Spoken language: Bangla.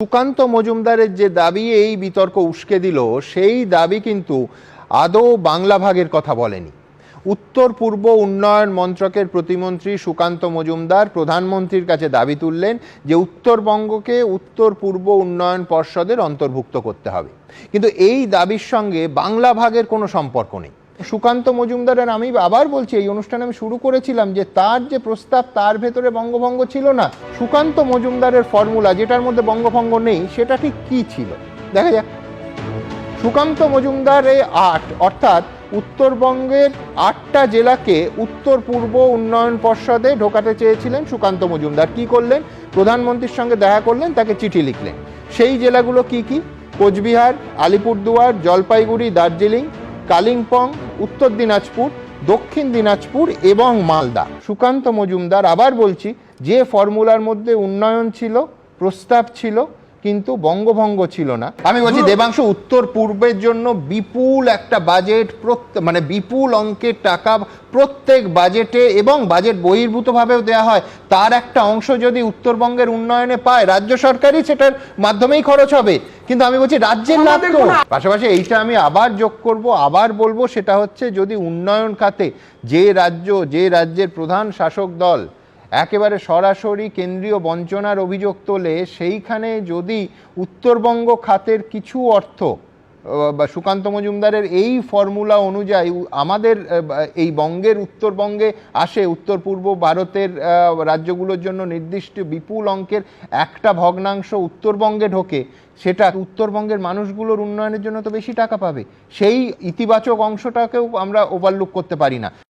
সুকান্ত মজুমদারের যে দাবি, এই বিতর্ক উস্কে দিল, সেই দাবি কিন্তু আদৌ বাংলা ভাগের কথা বলেনি। উত্তর পূর্ব উন্নয়ন মন্ত্রকের প্রতিমন্ত্রী সুকান্ত মজুমদার প্রধানমন্ত্রীর কাছে দাবি তুললেন যে উত্তরবঙ্গকে উত্তর পূর্ব উন্নয়ন পর্ষদের অন্তর্ভুক্ত করতে হবে। কিন্তু এই দাবির সঙ্গে বাংলা ভাগের কোনো সম্পর্ক নেই। সুকান্ত মজুমদারের আমি আবার বলছি, এই অনুষ্ঠানে আমি শুরু করেছিলাম যে তার যে প্রস্তাব, তার ভেতরে বঙ্গভঙ্গ ছিল না। সুকান্ত মজুমদারের ফর্মুলা যেটার মধ্যে বঙ্গভঙ্গ নেই, সেটা ঠিক কি ছিল? দেখা যাক। সুকান্ত মজুমদার এই আট, অর্থাৎ উত্তরবঙ্গের আটটা জেলাকে উত্তর পূর্ব উন্নয়ন পর্ষদে ঢোকাতে চেয়েছিলেন সুকান্ত মজুমদার। কি করলেন? প্রধানমন্ত্রীর সঙ্গে দেখা করলেন, তাকে চিঠি লিখলেন। সেই জেলাগুলো কি কি? কোচবিহার, আলিপুরদুয়ার, জলপাইগুড়ি, দার্জিলিং, কালিম্পং উত্তর দিনাজপুর, দক্ষিণ দিনাজপুর এবং মালদা। সুকান্ত মজুমদার, আবার বলছি, যে ফর্মুলার মধ্যে উন্নয়ন ছিল, প্রস্তাব ছিল কিন্তু বঙ্গভঙ্গ ছিল না। আমি বলছি দেবাংশু উত্তর পূর্বের জন্য বিপুল একটা বাজেট মানে বিপুল অঙ্কের টাকা প্রত্যেক বাজেটে এবং বাজেট বহির্ভূতভাবেও দেওয়া হয়। তার একটা অংশ যদি উত্তরবঙ্গের উন্নয়নে পায় রাজ্য সরকারই সেটার মাধ্যমেই খরচ হবে। কিন্তু আমি বলছি রাজ্যের লাভ তো। পাশাপাশি এইটা আমি আবার যোগ করব আবার বলব সেটা হচ্ছে যদি উন্নয়ন খাতে যে রাজ্য যে রাজ্যের প্রধান শাসক দল একেবারে সরাসরি কেন্দ্রীয় বঞ্চনার অভিযোগ তোলে, সেইখানে যদি উত্তরবঙ্গ খাতের কিছু অর্থ বা সুকান্ত মজুমদারের এই ফর্মুলা অনুযায়ী আমাদের এই বঙ্গের উত্তরবঙ্গে আসে উত্তর পূর্ব ভারতের রাজ্যগুলোর জন্য নির্দিষ্ট বিপুল অঙ্কের একটা ভগ্নাংশ উত্তরবঙ্গে ঢোকে, সেটা উত্তরবঙ্গের মানুষগুলোর উন্নয়নের জন্য তো বেশি টাকা পাবে। সেই ইতিবাচক অংশটাকেও আমরা ওভারলুক করতে পারি না।